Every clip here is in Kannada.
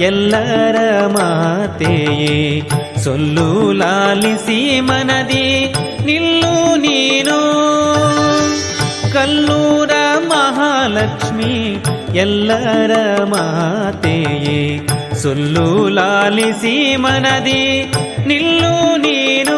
ಎಲ್ಲರ ಮಾತೆಯೇ ಸೊಲ್ಲು ಲಾಲಿಸಿ ಮನದಿ ನಿಲ್ಲು ನೀನು ಕಲ್ಲೂರ ಮಹಾಲಕ್ಷ್ಮಿ ಎಲ್ಲರ ಮಾತೆಯೇ ಸೊಲ್ಲು ಲಾಲಿಸಿ ಮನದಿ ನಿಲ್ಲು ನೀನು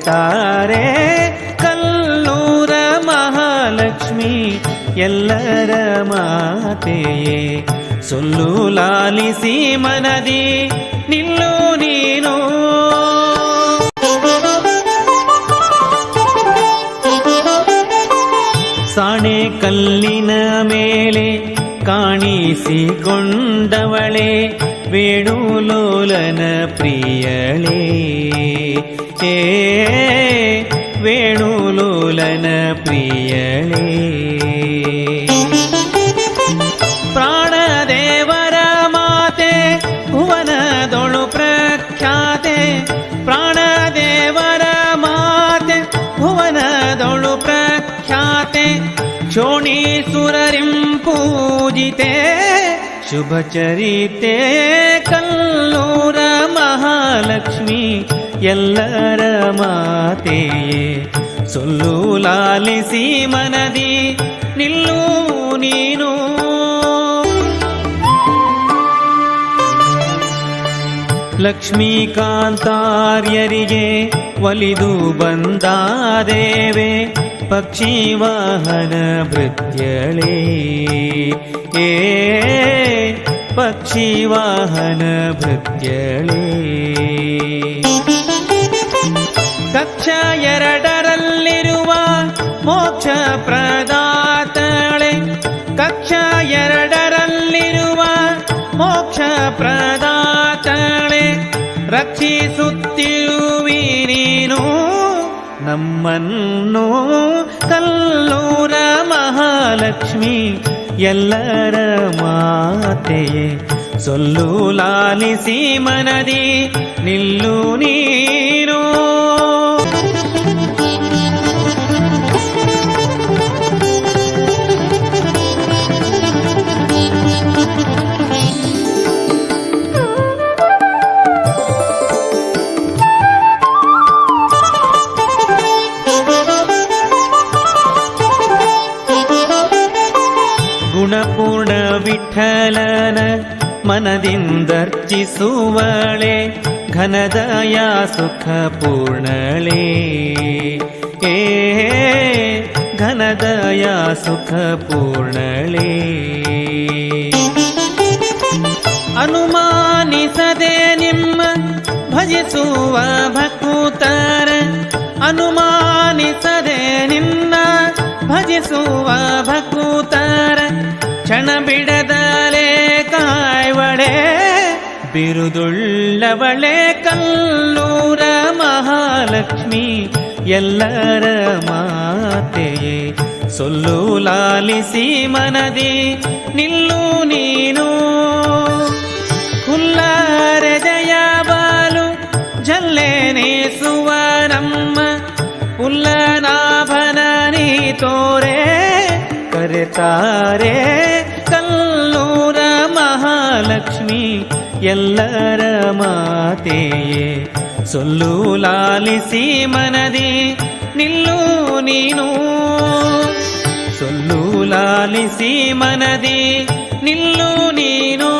ಕರೆತಾರೆ ಕಲ್ಲೂರ ಮಹಾಲಕ್ಷ್ಮಿ ಎಲ್ಲರ ಮಾತೆಯೇ ಸೊಲ್ಲು ಲಾಲಿಸಿ ಮನದಿ ನಿಲ್ಲು ನೀನು. ಸಾಣೆ ಕಲ್ಲಿನ ಮೇಲೆ ಕಾಣಿಸಿಕೊಂಡವಳೆ ವೇಣುಲೋಲನ ಪ್ರಿಯಳೇ ಏ ವೇಣುಲೋಲನ ಪ್ರಿಯಳೇ ಪ್ರಾಣದೇವರ ಮಾತೆ ಭುವನದೊಳು ಪ್ರಖ್ಯಾತೆ ಪ್ರಾಣದೇವರ ಮಾತೆ ಭುವನದೊಳು ಪ್ರಖ್ಯಾತೆ ಶೋಣೀಸುರರಿಂ ಪೂಜಿತೆ ಶುಭ ಚರಿತೆ ಕಲ್ಲೂರ ಮಹಾಲಕ್ಷ್ಮಿ, ಎಲ್ಲರ ಮಾತೆಯೇ. ಸೊಲ್ಲು ಲಾಲಿಸಿ ಮನದಿ, ನಿಲ್ಲು ನೀನು. ಲಕ್ಷ್ಮೀಕಾಂತಾರ್ಯರಿಗೆ ಒಲಿದು ಬಂದಾದೇವೆ ಪಕ್ಷಿ ವಾಹನ ಭೃತ್ಯಳೇ ಏ ವಾಹನ ಭೃತ್ಯಳೇ. ಕಕ್ಷ ಎರಡರಲ್ಲಿರುವ ಮೋಕ್ಷ ಪ್ರದಾತಳೆ. ಕಕ್ಷ ಎರಡರಲ್ಲಿರುವ ಮೋಕ್ಷ ಪ್ರದಾತಳೆ. ರಕ್ಷಿಸುತ್ತಿರುವಿ ನೀನು ನಮ್ಮನ್ನು. ಕಲ್ಲೂರ ಮಹಾಲಕ್ಷ್ಮಿ ಎಲ್ಲರ ಮಾತೆಯೇ ಸೊಲ್ಲು ಲಾಲಿಸಿ ಮನದಿ ನಿಲ್ಲು ನೀನು ವಿಠಲನ ಮನದಿಂದರ್ಚಿಸುವಳೆ, ಘನದಯ ಸುಖ ಪೂರ್ಣಳೆ. ಏ, ಘನದಯ ಸುಖ ಪೂರ್ಣಳೆ. ಅನುಮಾನಿಸದೆ ನಿಮ್ಮ ಭಜಿಸುವ ಭಕ್ತರ ಅನುಮಾನಿಸದೆ ನಿನ್ನ ಭಜಿಸುವ ಭಕುತರ ಕ್ಷಣ ಬಿಡದಲೆ ಕಾಯ್ವಳೆ, ಬಿರುದುಳ್ಳವಳೆ ಕಲ್ಲೂರ ಮಹಾಲಕ್ಷ್ಮಿ, ಎಲ್ಲರ ಮಾತೆಯೇ. ಸೊಲ್ಲು ಲಾಲಿಸಿ ಮನದಿ, ನಿಲ್ಲು ನೀನು. ಹುಲ್ಲಾರ ಜಯ ಬಾಲು ಜಲ್ಲೆನೇಸುವ ನಮ್ಮ ಉಲ್ಲನಾಭನ ನೀ ತೋರೆ. ಕರೆತಾರೆ ಕಲ್ಲೂರ ಮಹಾಲಕ್ಷ್ಮಿ ಎಲ್ಲರ ಮಾತೆಯೇ ಸೊಲ್ಲು ಲಾಲಿಸಿ ಮನದಿ ನಿಲ್ಲು ನೀನು ಸೊಲ್ಲು ಲಾಲಿಸಿ ಮನದಿ ನಿಲ್ಲು ನೀನು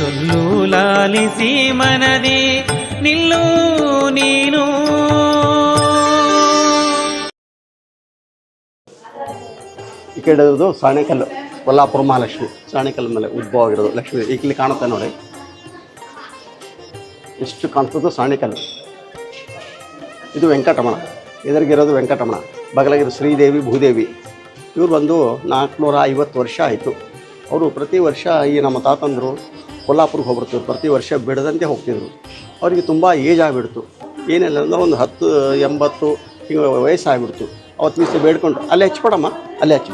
ಸೊಲ್ಲು ಲಾಲಿಸಿ ಮನದಿ ನಿಲ್ಲು ನೀನು ಈ ಕಡೆ ಇರೋದು ಸಾಣೆಕಲ್ಲು, ಕೊಲ್ಲಾಪುರ ಮಹಾಲಕ್ಷ್ಮಿ. ಸಾಣೆಕಲ್ಲು ಮೇಲೆ ಉದ್ಭವ ಆಗಿರೋದು ಲಕ್ಷ್ಮಿ ಈಗಲಿ ಕಾಣುತ್ತೆ ನೋಡಿ. ಎಷ್ಟು ಕಾಣಿಸೋದು ಸಾಣೆಕಲ್ಲು. ಇದು ವೆಂಕಟರಮಣ. ಎದುರಿಗಿರೋದು ವೆಂಕಟರಮಣ. ಬಗಲಾಗಿರೋ ಶ್ರೀದೇವಿ, ಭೂದೇವಿ. ಇವರು ಬಂದು ನಾಲ್ಕುನೂರ ಐವತ್ತು ವರ್ಷ ಆಯಿತು. ಅವರು ಪ್ರತಿ ವರ್ಷ ಈ ನಮ್ಮ ತಾತಂದರು ಕೊಲ್ಲಾಪುರಕ್ಕೆ ಹೋಗ್ಬಿಡ್ತಿದ್ರು. ಪ್ರತಿ ವರ್ಷ ಬಿಡದಂತೆ ಹೋಗ್ತಿದ್ರು. ಅವರಿಗೆ ತುಂಬ ಏಜ್ ಆಗಿಬಿಡ್ತು. ಏನಿಲ್ಲ ಅಂದರೆ ಒಂದು ಹತ್ತು ಎಂಬತ್ತು ಹಿಂಗೆ ವಯಸ್ಸಾಗ್ಬಿಡ್ತು. ಅವತ್ತು ದಿವಸ ಬೇಡ್ಕೊಂಡ್ರು. ಅಲ್ಲೇ ಹಚ್ಬಿಡಮ್ಮ, ಅಲ್ಲೇ ಹಚ್ಚಿ.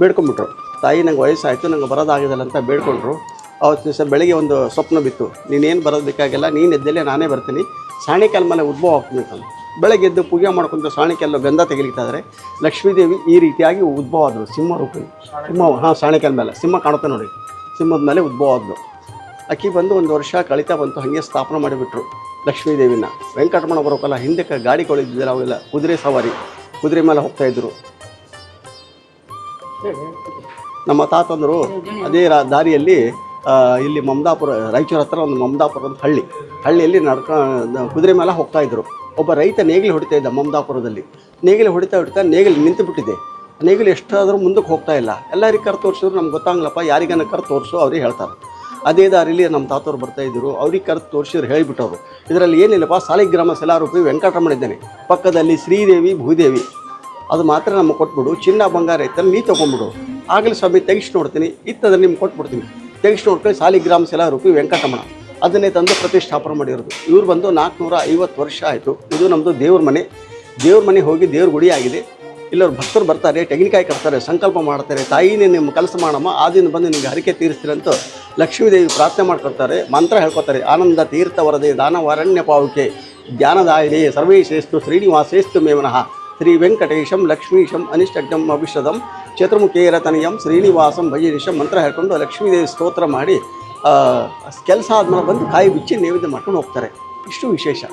ಬೇಡ್ಕೊಂಬಿಟ್ರು ತಾಯಿ ನಂಗೆ ವಯಸ್ಸಾಯಿತು, ನಂಗೆ ಬರೋದಾಗಿದಲ್ಲ ಅಂತ ಬೇಡ್ಕೊಂಡ್ರು. ಅವತ್ತು ದಿವಸ ಬೆಳಗ್ಗೆ ಒಂದು ಸ್ವಪ್ನ ಬಿತ್ತು. ನೀನೇನು ಬರೋದು ಬೇಕಾಗಿಲ್ಲ, ನೀನು ಎದ್ದಲ್ಲೇ ನಾನೇ ಬರ್ತೀನಿ. ಸಾಣಿಕಾಲ ಮೇಲೆ ಉದ್ಭವ ಆಗ್ತೀನಿ ಬೆಳಗ್ಗೆ ಎದ್ದು ಪೂಜೆ ಮಾಡ್ಕೊಂತ ಸಾಣಿಕೆಲ್ಲ ಗಂಧ ತೆಗಿಲಿಕ್ಕಾದರೆ ಲಕ್ಷ್ಮೀದೇವಿ ಈ ರೀತಿಯಾಗಿ ಉದ್ಭವ ಆದರು ಸಿಂಹ ರೂಪಿ ಸಿಂಹ, ಹಾಂ, ಸಾಣಿಕಾಲ ಮೇಲೆ. ಸಿಂಹ ಕಾಣುತ್ತೆ ನೋಡಿ. ಸಿಂಹದ ಮೇಲೆ ಉದ್ಭವ ಆದ್ಲು. ಅಕ್ಕಿ ಬಂದು ಒಂದು ವರ್ಷ ಕಳಿತಾ ಬಂತು, ಹಾಗೆ ಸ್ಥಾಪನೆ ಮಾಡಿಬಿಟ್ರು. ಲಕ್ಷ್ಮೀದೇವಿನ ವೆಂಕಟರಮಣ ಬರೋಕಲ್ಲ, ಹಿಂದಕ್ಕೆ ಗಾಡಿಗಳಿದ್ದಿಲ್ಲ ಅವೆಲ್ಲ, ಕುದುರೆ ಸವಾರಿ, ಕುದುರೆ ಮೇಲೆ ಹೋಗ್ತಾ ಇದ್ರು. ನಮ್ಮ ತಾತಂದರು ಅದೇ ದಾರಿಯಲ್ಲಿ ಇಲ್ಲಿ ಮಮದಾಪುರ, ರಾಯಚೂರು ಹತ್ರ ಒಂದು ಮಮದಾಪುರ ಒಂದು ಹಳ್ಳಿ. ಹಳ್ಳಿಯಲ್ಲಿ ನಡ್ಕ ಕುದುರೆ ಮೇಲೆ ಹೋಗ್ತಾ ಇದ್ರು. ಒಬ್ಬ ರೈತ ನೇಗಿಲು ಹೊಡಿತಾ ಇದ್ದ ಮಮದಾಪುರದಲ್ಲಿ. ನೇಗಿಲು ಹೊಡಿತಾ ಹೊಡಿತಾ ನೇಗಿಲು ನಿಂತು ಬಿಟ್ಟಿದೆ ನೇಗಿಲು ಎಷ್ಟಾದರೂ ಮುಂದಕ್ಕೆ ಹೋಗ್ತಾ ಇಲ್ಲ. ಎಲ್ಲರಿಗೆ ಕರ್ ತೋರಿಸಿದ್ರು, ನಮ್ಗೆ ಗೊತ್ತಾಗಲಪ್ಪ, ಯಾರಿಗಾನ ಕರ್ ತೋರಿಸು, ಅವ್ರಿಗೆ ಹೇಳ್ತಾರೆ. ಅದೇ ದಾರಿಲಿ ನಮ್ಮ ತಾತವ್ರು ಬರ್ತಾ ಇದ್ರು ಅವ್ರಿಗೆ ಕರೆದು ತೋರಿಸಿದ್ರು, ಹೇಳಿಬಿಟ್ಟವರು. ಇದರಲ್ಲಿ ಏನಿಲ್ಲಪ್ಪ ಸಾಲಿಗ್ರಾಮ ಶಿಲಾರೂಪಿ ವೆಂಕಟರಮಣ ಇದ್ದಾನೆ ಪಕ್ಕದಲ್ಲಿ ಶ್ರೀದೇವಿ, ಭೂದೇವಿ. ಅದು ಮಾತ್ರ ನಮಗೆ ಕೊಟ್ಬಿಡು. ಚಿನ್ನ ಬಂಗಾರ ಇತ್ತಲ್ಲಿ ನೀ ತೊಗೊಂಬಿಡು ಆಗಲೇ ಸ್ವಾಮಿ, ತೆಗಿಸಿ ನೋಡ್ತೀನಿ. ಇತ್ತದನ್ನು ನಿಮ್ಗೆ ಕೊಟ್ಬಿಡ್ತೀನಿ. ತೆಗಿಸಿ ನೋಡ್ಕೊಂಡು ಸಾಲಿಗ್ರಾಮ ಶಿಲಾರೂಪಿ ವೆಂಕಟರಮಣ ಅದನ್ನೇ ತಂದು ಪ್ರತಿಷ್ಠಾಪನೆ ಮಾಡಿರೋದು. ಇವ್ರು ಬಂದು ನಾಲ್ಕುನೂರ ಐವತ್ತು ವರ್ಷ ಆಯಿತು. ಇದು ನಮ್ಮದು ದೇವ್ರ ಮನೆ. ದೇವ್ರ ಮನೆ ಹೋಗಿ ದೇವ್ರ ಗುಡಿ ಆಗಿದೆ. ಇಲ್ಲವ್ರು ಭಕ್ತರು ಬರ್ತಾರೆ, ತೆಂಗಿನಕಾಯಿ ಕಟ್ತಾರೆ, ಸಂಕಲ್ಪ ಮಾಡ್ತಾರೆ, ತಾಯಿನೇ ನಿಮ್ಮ ಕೆಲಸ ಮಾಡಮ್ಮ, ಆ ದಿನ ಬಂದು ನಿಮಗೆ ಹರಿಕೆ ತೀರಿಸ್ತೀರಂತ ಲಕ್ಷ್ಮೀದೇವಿ ಪ್ರಾರ್ಥನೆ ಮಾಡ್ಕೊಳ್ತಾರೆ ಮಂತ್ರ ಹೇಳ್ಕೊತಾರೆ ಆನಂದ ತೀರ್ಥ ವರದೆ ದಾನವಾರಣ್ಯ ಪಾವುಕೆ ಜ್ಞಾನದಾಯಿನಿ ಸರ್ವೇಶೇಸ್ತು ಶ್ರೀನಿವಾಸೇಸ್ತು ಮೇವನಃ ಶ್ರೀ ವೆಂಕಟೇಶಂ ಲಕ್ಷ್ಮೀಶಂ ಅನಿಷ್ಟಜ್ಞಂ ಅಭಿಷದಂ ಚತುರ್ಮುಖೇರತನಯಂ ಶ್ರೀನಿವಾಸಂ ಭಜನಿಶಂ ಮಂತ್ರ ಹೇಳ್ಕೊಂಡು ಲಕ್ಷ್ಮೀದೇವಿ ಸ್ತೋತ್ರ ಮಾಡಿ ಕೆಲಸ ಆದ್ಮೇಲೆ ಬಂದು ಕಾಯಿ ಬಿಚ್ಚಿ ನೈವೇದ್ಯ ಮಾಡ್ಕೊಂಡು ಹೋಗ್ತಾರೆ. ಇಷ್ಟು ವಿಶೇಷ.